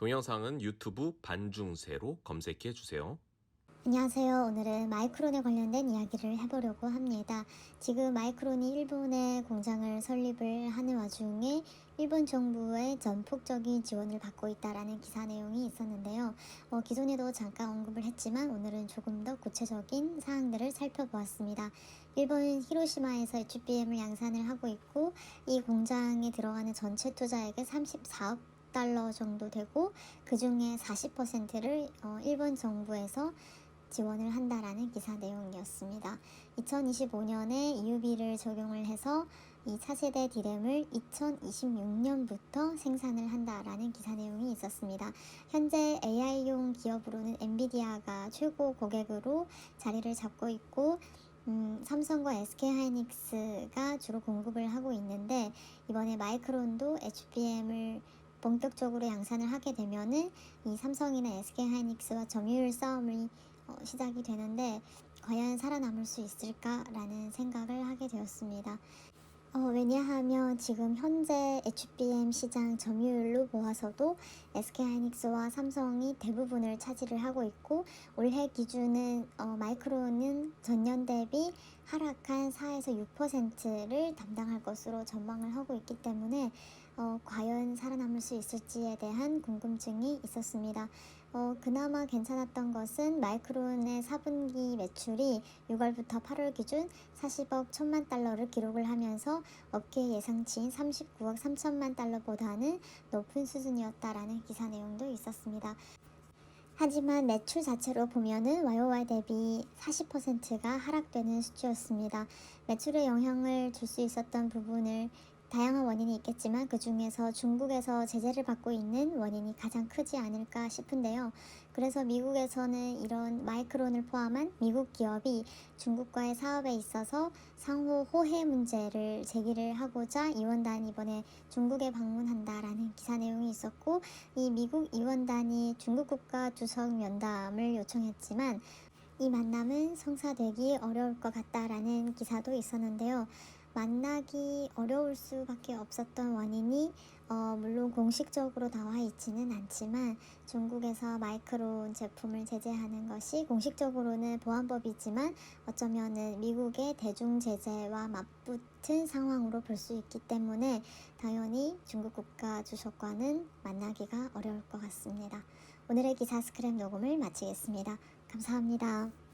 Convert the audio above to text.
동영상은 유튜브 반중세로 검색해 주세요. 안녕하세요. 오늘은 마이크론에 관련된 이야기를 해보려고 합니다. 지금 마이크론이 일본에 공장을 설립을 하는 와중에 일본 정부의 전폭적인 지원을 받고 있다라는 기사 내용이 있었는데요. 어, 기존에도 잠깐 언급을 했지만 오늘은 조금 더 구체적인 사항들을 살펴보았습니다. 일본 히로시마에서 HBM을 양산을 하고 있고 이 공장에 들어가는 전체 투자액은 34억 달러 정도 되고 그 중에 40%를 어, 일본 정부에서 지원을 한다라는 기사 내용이었습니다. 2025년에 EUB를 적용을 해서 이 차세대 디램을 2026년부터 생산을 한다라는 기사 내용이 있었습니다. 현재 AI용 기업으로는 엔비디아가 최고 고객으로 자리를 잡고 있고 음, 삼성과 SK하이닉스가 주로 공급을 하고 있는데 이번에 마이크론도 HBM을 본격적으로 양산을 하게 되면은 이 삼성이나 SK하이닉스와 점유율 싸움이 어, 시작이 되는데 과연 살아남을 수 있을까라는 생각을 하게 되었습니다. 어, 왜냐하면 지금 현재 HBM 시장 점유율로 보아서도 SK하이닉스와 삼성이 대부분을 차지를 하고 있고 올해 기준은 어, 마이크론은 전년 대비 하락한 4에서 6%를 담당할 것으로 전망을 하고 있기 때문에 어, 과연 살아남을 수 있을지에 대한 궁금증이 있었습니다. 어, 그나마 괜찮았던 것은 마이크론의 4분기 매출이 6월부터 8월 기준 40억 1천만 달러를 기록을 하면서 업계 예상치인 39억 3천만 달러보다는 높은 수준이었다라는 기사 내용도 있었습니다. 하지만 매출 자체로 보면은 YOY 대비 40%가 하락되는 수치였습니다. 매출에 영향을 줄 수 있었던 부분을 다양한 원인이 있겠지만 그 중에서 중국에서 제재를 받고 있는 원인이 가장 크지 않을까 싶은데요. 그래서 미국에서는 이런 마이크론을 포함한 미국 기업이 중국과의 사업에 있어서 상호 호혜 문제를 제기를 하고자 의원단이 이번에 중국에 방문한다라는 기사 내용이 있었고 이 미국 의원단이 중국 국가 주석 면담을 요청했지만 이 만남은 성사되기 어려울 것 같다라는 기사도 있었는데요. 만나기 어려울 수밖에 없었던 원인이 어, 물론 공식적으로 나와 있지는 않지만 중국에서 마이크론 제품을 제재하는 것이 공식적으로는 보안법이지만 어쩌면은 미국의 대중 제재와 맞붙은 상황으로 볼 수 있기 때문에 당연히 중국 국가 주석과는 만나기가 어려울 것 같습니다. 오늘의 기사 스크랩 녹음을 마치겠습니다. 감사합니다.